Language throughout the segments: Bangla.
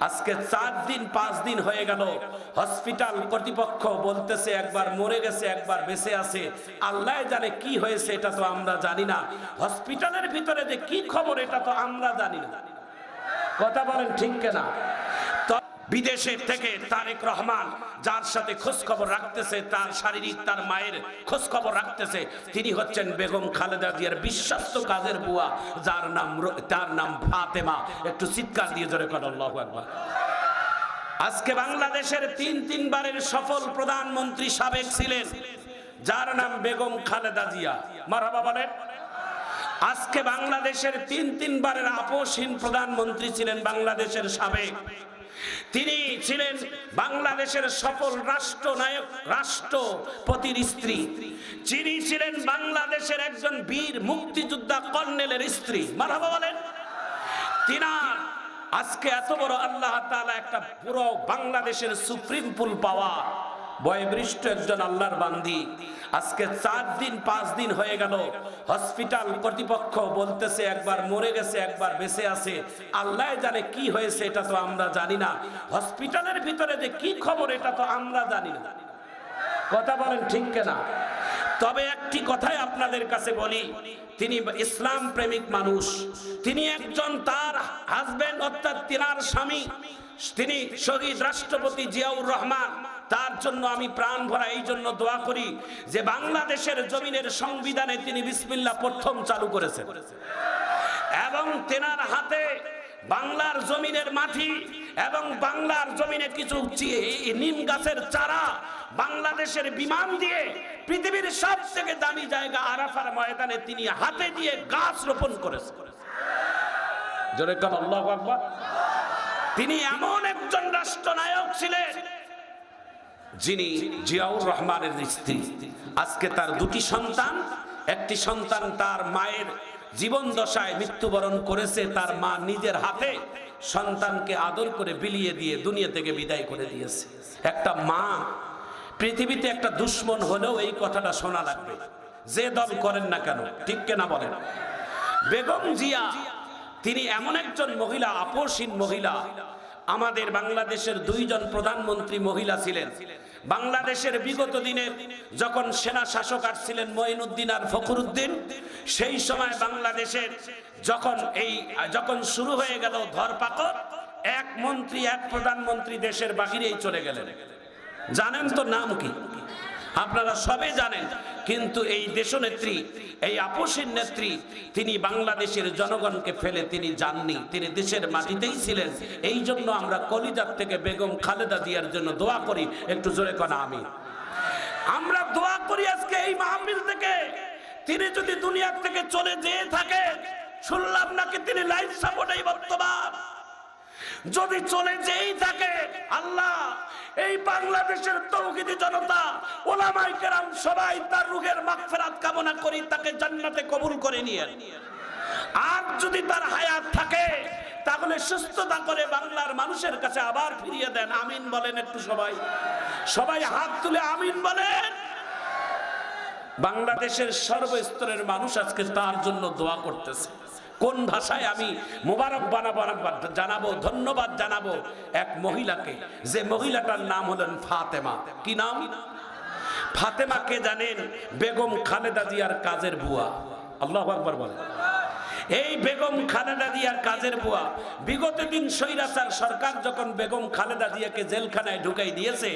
আজকে চার দিন, পাঁচ দিন হয়ে গেল। হসপিটাল কর্তৃপক্ষ বলতেছে, একবার মরে গেছে, একবার বেঁচে আছে। আল্লাহ জানে কি হয়েছে, এটা তো আমরা জানি না। হসপিটালের ভিতরে যে কি খবর, এটা তো আমরা জানি না। কথা বলেন ঠিক কেনা? বিদেশের থেকে তারেক রহমান যার সাথে খোঁজ খবর রাখতেছে, তার শারীরিক, তার মায়ের খোঁজ খবর রাখতেছে, তিনি হচ্ছেন বেগম খালেদা জিয়ার বিশ্বাস্ত কাজের বুয়া, যার নাম তার নাম ফাতেমা। একটু চিৎকার দিয়ে জোরে আকবার। আজকে বাংলাদেশের তিন তিনবারের সফল প্রধানমন্ত্রী সাবেক ছিলেন, যার নাম বেগম খালেদা জিয়া। মারহাবা বলেন। আজকে বাংলাদেশের তিন তিনবারের আপোষহীন প্রধানমন্ত্রী ছিলেন বাংলাদেশের সাবেক তিনি ছিলেন বাংলাদেশের সফল রাষ্ট্রনায়ক, রাষ্ট্রপতির স্ত্রী। তিনি ছিলেন বাংলাদেশের একজন বীর মুক্তিযোদ্ধা কর্নেলের স্ত্রী। মারাবা বলেন, তিনার আজকে এত বড় আল্লাহ তালা একটা পুরো বাংলাদেশের সুপ্রিম পুল পাওয়া বয়োবৃষ্ট একজন আল্লাহর বান্দি। আজকে চার দিন, পাঁচ দিন হয়ে গেল। হসপিটাল কর্তৃপক্ষ বলতেছে, একবার মরে গেছে, একবার বেঁচে আছে। আল্লাহ জানে কি হয়েছে, এটা তো আমরা জানি না। হসপিটালের ভিতরে যে কি খবর, এটা তো আমরা জানি না। কথা বলেন ঠিক কেনা? তবে একটি কথাই আপনাদের কাছে বলি। তিনি ইসলাম প্রেমিক মানুষ। তিনি একজন তার হাজবেন্ড অর্থাৎ তিনার স্বামী। তিনি শহীদ রাষ্ট্রপতি জিয়াউর রহমান। তার জন্য আমি প্রাণ ভরা এই জন্য দোয়া করি যে বাংলাদেশের জমিনের সংবিধানে তিনি বিসমিল্লা প্রথম চালু করেছেন। এবং তেনার হাতে বাংলার জমিনের মাটি এবং বাংলার জমিনে কিছু নিম গাছের চারা বাংলাদেশের বিমান দিয়ে পৃথিবীর সব থেকে দামি জায়গা আরাফার ময়দানে তিনি হাতে দিয়ে গাছ রোপণ আকবার। তিনি এমন একজন রাষ্ট্রনায়ক ছিলেন যিনি জিয়াউর রহমানের স্ত্রী। আজকে তার দুটি সন্তান, একটি সন্তান তার মায়ের জীবন দশায় মৃত্যুবরণ করেছে, তার মা নিজের হাতে সন্তানকে আদর করে বিলিয়ে দিয়ে দুনিয়া থেকে বিদায় করে দিয়েছে। একটা মা, পৃথিবীতে একটা দুশ্মন হলেও এই কথাটা শোনা লাগবে। যে দল করেন না কেন, ঠিক কেনা বলেন? বেগম জিয়া, তিনি এমন একজন মহিলা আপোষহীন মহিলা আমাদের বাংলাদেশের দুইজন প্রধানমন্ত্রী মহিলা ছিলেন। বাংলাদেশের বিগত দিনের যখন সেনা শাসক আসছিলেন মঈনুদ্দিন আর ফখরুদ্দিন, সেই সময় বাংলাদেশের যখন এই, যখন শুরু হয়ে গেল ধরপাকড়, এক মন্ত্রী, এক প্রধানমন্ত্রী দেশের বাহিরেই চলে গেলেন। জানেন তো নাম কি? আপনারা সবে জানেন, কিন্তু এই দেশনেত্রী, এই আপোষের নেত্রী, তিনি বাংলাদেশের জনগণকে ফেলে তিনি যাননি, তিনি দেশের মাটিতেই ছিলেন। এই জন্য আমরা কলিজার থেকে বেগম খালেদা দিয়ার জন্য দোয়া করি, একটু জোরে কনা আমি আমরা দোয়া করি আজকে এই মাহফিল থেকে, তিনি যদি দুনিয়ার থেকে চলে যেয়ে থাকে শুনলাম নাকি তিনি লাইফ সাপোর্টেই বর্তমান যদি চলে যেই থাকে, আল্লাহ, এই বাংলাদেশের তৌহিদি জনতা, ওলামাই কেরাম সবাই তার রুহের মাগফিরাত কামনা করি, তাকে জান্নাতে কবুল করে নিয়ে। আর যদি তার হায়াত থাকে, তাহলে সুস্থতা করে বাংলার মানুষের কাছে আবার ফিরিয়ে দেন। আমিন বলেন একটু সবাই। সবাই হাত তুলে আমিন বলেন। বাংলাদেশের সর্বস্তরের মানুষ আজকে তার জন্য দোয়া করতেছে। কোন ভাষায় আমি মোবারক বানাবারকবাদ জানাব, ধন্যবাদ জানাব এক মহিলাকে। যে মহিলাটার নাম হলেন ফাতেমা। কি নাম? ফাতেমাকে জানেন? বেগম খালেদা জিয়ার কাজের বুয়া। আল্লাহ আকবর বলেন। এই বেগম খালেদা জিয়ার কাজের বুয়া। বিগত দিন সৈরাচার সরকার যখন বেগম খালেদা জিয়াকে জেলখানায় ঢুকাই দিয়েছে,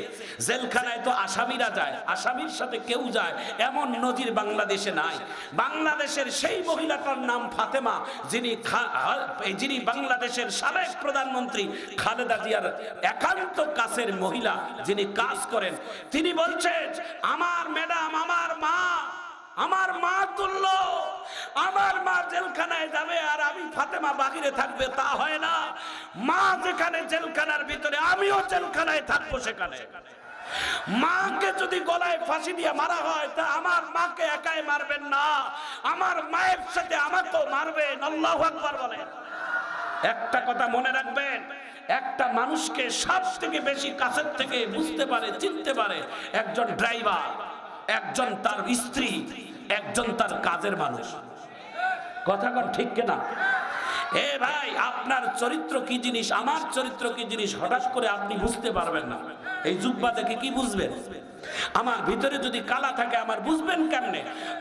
জেলখানায় তো আসামিরা যায়, আসামির সাথে কেউ যায়, এমন নজির বাংলাদেশে নাই। বাংলাদেশের সেই মহিলাটার নাম ফাতেমা, যিনি যিনি বাংলাদেশের সাবেক প্রধানমন্ত্রী খালেদা জিয়ার একান্ত কাছের মহিলা, যিনি কাজ করেন, তিনি বলছেন, আমার ম্যাডাম, আমার মা আমার মা তুল্য। আমার মা জেলখানায় যাবে আর আমি ফাতেমা বাহিরে থাকবে, তা হয় না। মা যেখানে জেলখানার ভিতরে, আমিও জেলখানায় থাকব সেখানে। মাকে যদি গলায় ফাঁসি দিয়ে মারা হয়, তা আমার মাকে একাই মারবেন না। আমার মায়ের সাথে আমাকেও মারবেন, আল্লাহ আকবার বলেন। একটা কথা মনে রাখবেন, একটা মানুষকে সব থেকে বেশি কাছের থেকে বুঝতে পারে, চিনতে পারে একজন ড্রাইভার। একজন তার স্ত্রী, একজন তার কাজের মানুষ। কথা কন ঠিক কিনা? এ ভাই, আপনার চরিত্র কি জিনিস? আমার চরিত্র কি জিনিস? হঠাৎ করে আপনি বুঝতে পারবেন না। এই জুব্বা দেখে কি বুঝবেন? আমার ভিতরে যদি কালা থাকে, আমার বুঝবেন কেমনে?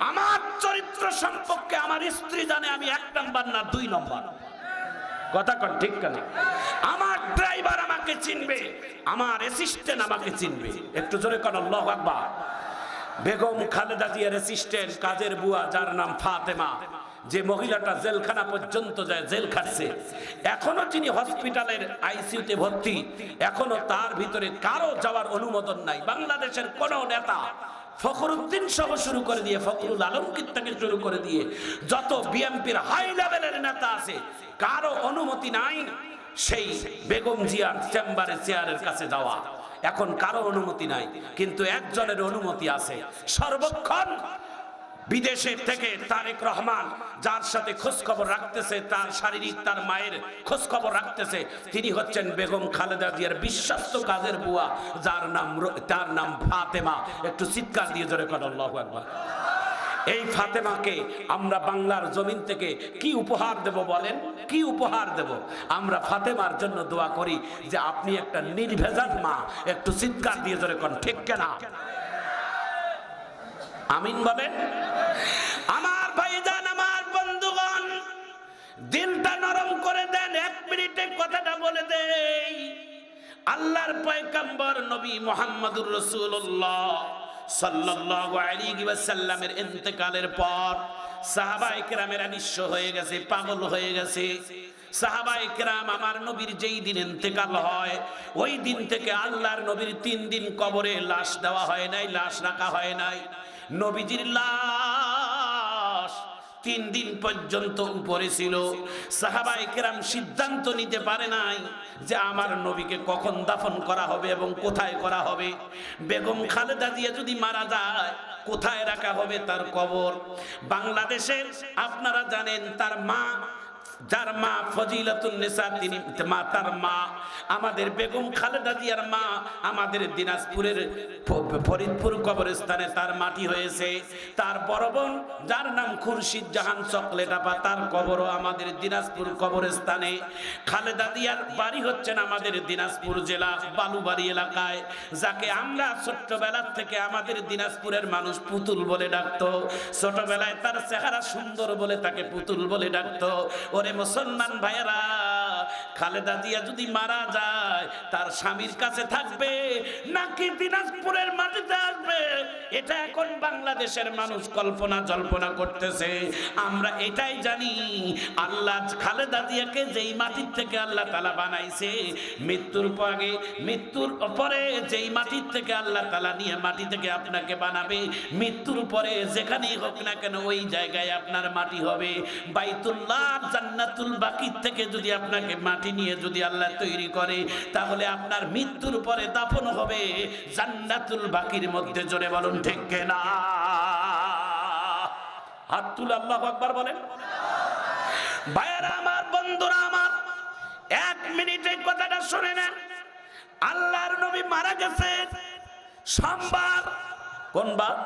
আমার চরিত্র সম্পর্কে আমার স্ত্রী জানে আমি এক নাম্বার না দুই নম্বর। কথা কন ঠিক কেন? আমার ড্রাইভার আমাকে চিনবে, আমার অ্যাসিস্ট্যান্ট আমাকে চিনবে। একটু জোরে কন, আল্লাহু আকবার। বেগম খালেদা জিয়ার অ্যাসিস্ট্যান্ট কাজের বুয়া, যার নাম ফাতেমা। যে মহিলাটা জেলখানা পর্যন্ত যায়, জেল খাটছে। এখনও যিনি হসপিটালের আইসিইউতে ভর্তি। এখনও তার ভিতরে কারও যাওয়ার অনুমোদন নাই। বাংলাদেশের কোন নেতা ফখরুদ্দিন সহ শুরু করে দিয়ে, ফখরুল আলমগীর থেকে শুরু করে দিয়ে, যত বিএমপির হাই লেভেলের নেতা আছে, কারও অনুমতি নাই, সেই বেগম জিয়ার চেম্বারে চেয়ারের কাছে যাওয়া। এখন কারও অনুমতি নাই, কিন্তু একজনের অনুমতি আছে। সর্বক্ষণ বিদেশে থেকে তারেক রহমান যার সাথে খোঁজখবর রাখতেছে, তার শারীরিক, তার মায়ের খোঁজখবর রাখতেছে, তিনি হচ্ছেন বেগম খালেদা জিয়ার বিশ্বস্ত কাজের বুয়া, যার নাম তার নাম ফাতেমা। একটু চিৎকার দিয়ে জোরে কর একবার এই ফাতেমাকে আমরা বাংলার জমিন থেকে কি উপহার দেব বলেন? কি উপহার দেব? আমরা ফাতেমার জন্য দোয়া করি যে আপনি একটা নির্ভেজাল মা, একটু চিৎকার দিয়ে জোরে কন, ঠিক কেনা? আমিন বলেন? আমার ভাইজান, আমার বন্ধুগণ, দিলটা নরম করে দেন, এক মিনিটে কথাটা বলে দেই। আল্লাহর পয়গম্বর নবী মুহাম্মদুর রাসূলুল্লাহ। সাল্লাল্লাহু আলাইহি ওয়াসাল্লামের ইন্তেকালের পর সাহাবা একরামেরা নিঃস্ব হয়ে গেছে, পাগল হয়ে গেছে। সাহাবা একরাম আমার নবীর যেই দিন ইন্তেকাল হয়, ওই দিন থেকে আল্লাহর নবীর তিন দিন কবরে লাশ দেওয়া হয় নাই, লাশ রাখা হয় নাই। নবীজির লাশ তিন দিন পর্যন্ত উপরে ছিল। সাহাবাই কেরাম সিদ্ধান্ত নিতে পারে নাই যে আমার নবীকে কখন দাফন করা হবে এবং কোথায় করা হবে। বেগম খালেদা দিয়ে যদি মারা যায়, কোথায় রাখা হবে তার কবর? বাংলাদেশের আপনারা জানেন তার মা যার মা ফজিলাতুন নেসা, তিনি মা, তার মা। আমাদের বেগম খালেদা জিয়ার মা আমাদের দিনাজপুরের ফরিদপুর কবরস্থানে তার মাটি হয়েছে। তার বড় বোন, যার নাম খুরশিদ জাহান চকলেট আপা, তার কবরও আমাদের দিনাজপুর কবরস্থানে। খালেদা জিয়ার বাড়ি হচ্ছেন আমাদের দিনাজপুর জেলা, বালুবাড়ি এলাকায়। যাকে আমরা ছোট্টবেলার থেকে আমাদের দিনাজপুরের মানুষ পুতুল বলে ডাকতো। ছোটবেলায় তার চেহারা সুন্দর বলে তাকে পুতুল বলে ডাকতো। ওরে মুসলমান ভাইয়েরা খালেদা জিয়া যদি মারা যায়, তার স্বামীর কাছে থাকবে, নাকি দিনাজপুরের মাটিতে আসবে? এটা এখন বাংলাদেশের মানুষ কল্পনা জল্পনা করতেছে। আমরা এটাই জানি, আল্লাহ খালেদা জিয়াকে যেই মাটির থেকে আল্লাহ তালা বানাইছে, মৃত্যুর পরে মৃত্যুর পরে যেই মাটির থেকে আল্লাহ তালা নিয়ে মাটি থেকে আপনাকে বানাবে, মৃত্যুর পরে যেখানেই হোক না কেন ওই জায়গায় আপনার মাটি হবে। বাইতুল্লাহ জান্নাতুল বাকির থেকে যদি আপনাকে মাটি নিয়ে যদি আল্লাহ তৈরি করে, তাহলে আপনার মৃত্যুর পরে দাফন হবে। জান্নাতুল বাকির মধ্যে জোরে বলুন, ঠিক না হাত তুলে আল্লাহ আকবার বলেন। ভাইয়েরা আমার, বন্ধুরা আমার, এক মিনিটে কথাটা শুনে নেন। আল্লাহর নবী মারা গেছে। সোমবার। কোন বার?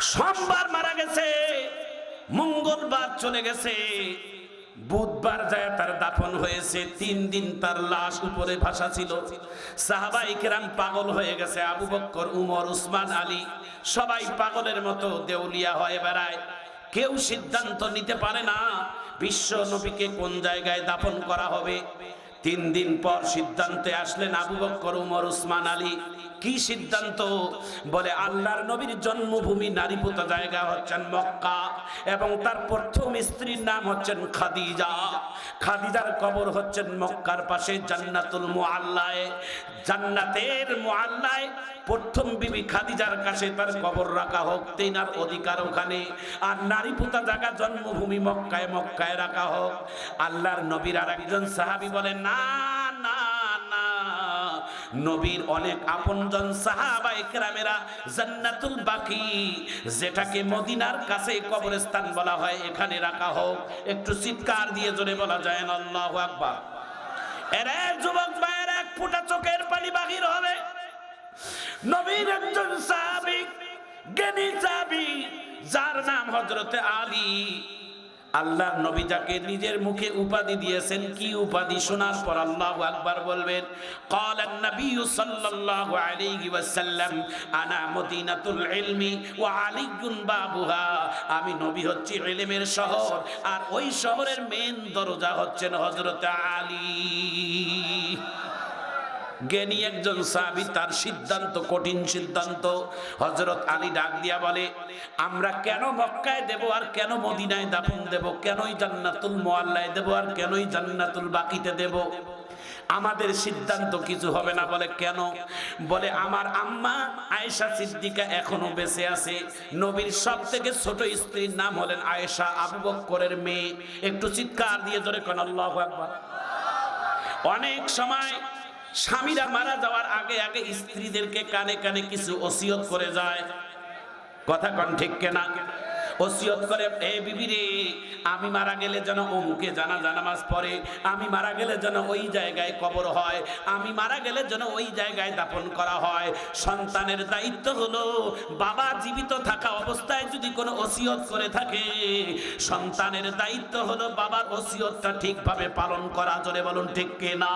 সোমবার মারা গেছে। মঙ্গলবার চলে গেছে। বুধবার যায় তার দাফন হয়েছে, তিন দিন তার লাশ উপরে ভাসা ছিল। সাহাবাই কেরাম পাগল হয়ে গেছে, আবু বক্কর, উমর, উসমান, আলী, সবাই পাগলের মতো দেউলিয়া হয়ে বেড়ায়। কেউ সিদ্ধান্ত নিতে পারে না বিশ্ব নবীকে কোন জায়গায় দাফন করা হবে। তিন দিন পর সিদ্ধান্তে আসলেন আবু বক্কর উমর, উসমান, আলী। কি সিদ্ধান্ত? বলে, আল্লাহর নবীর জন্মভূমি নারীপুত জায়গা হচ্ছেন মক্কা এবং তার প্রথম স্ত্রীর নাম হচ্ছেন খাদিজা। খাদিজার কবর হচ্ছেন মক্কার পাশে জান্নাতুল মুআল্লায়। জান্নাতের মুআল্লায় প্রথম বিবি খাদিজার কাছে তার কবর রাখা হোক, তেনার অধিকার ওখানে। আর নারী পুতা জায়গা জন্মভূমি মক্কায় মক্কায় রাখা হোক। আল্লাহর নবীর আর একজন সাহাবি বলেন, না নবীর অনেক আপনজন সাহাবা একরামেরা জান্নাতুল বাকি, যেটাকে মদিনার কাছে কবরস্থান বলা হয়, এখানে রাখা হোক। একটু চিৎকার দিয়ে জোরে বলা যায় না, আল্লাহু আকবার। এর যুবক ভাইয়ের এক ফুটা চোখের পানি বাহির হবে। নবীর একজন সাহাবী, জ্ঞানী সাহাবী, যার নাম হজরতে আলী। আল্লাহ নবী যাকে নিজের মুখে উপাধি দিয়েছেন কি উপাধি শোনার পর আল্লাহু আকবার বলবেন قال النبي صلى الله عليه وسلم انا مدينه العلم وعلي بابها আমি নবী হচ্ছি ইলমের শহর আর ওই শহরের মেন দরজা হচ্ছেন হযরত আলী জ্ঞানী একজন সাহাবী, তার সিদ্ধান্ত, কঠিন সিদ্ধান্ত, হযরত আলী ডাক দিয়া বলে, আমরা কেন মক্কায় দেব আর কেন মদিনায় দাফন দেব? কেনই জান্নাতুল মুআল্লায় দেব আর কেনই জান্নাতুল বাকিতে দেব? আমাদের সিদ্ধান্ত কিছু হবে না। বলে, কেন? বলে, আমার আম্মা আয়েশা সিদ্দিকা এখনও বেঁচে আছে। নবীর সব থেকে ছোট স্ত্রীর নাম হলেন আয়েশা আবু বক্করের মেয়ে। একটু চিৎকার দিয়ে ধরে কোন, আল্লাহু আকবার। অনেক সময় স্বামীরা মারা যাওয়ার আগে আগে স্ত্রীদেরকে কানে কানে কিছু ওসিয়ত করে যায়। কথা কন ঠিক কেনা? ওসিয়ত করে, এ বিবি রে, আমি মারা গেলে যেন অমুকে জানা জানামাজ পড়ে, আমি মারা গেলে যেন ওই জায়গায় কবর হয়, আমি মারা গেলে যেন ওই জায়গায় দাপন করা হয়। সন্তানের দায়িত্ব হলো বাবা জীবিত থাকা অবস্থায় যদি কোনো ওসিয়ত করে থাকে, সন্তানের দায়িত্ব হলো বাবার ওসিয়তটা ঠিকভাবে পালন করা। জোরে বলুন ঠিক কেনা?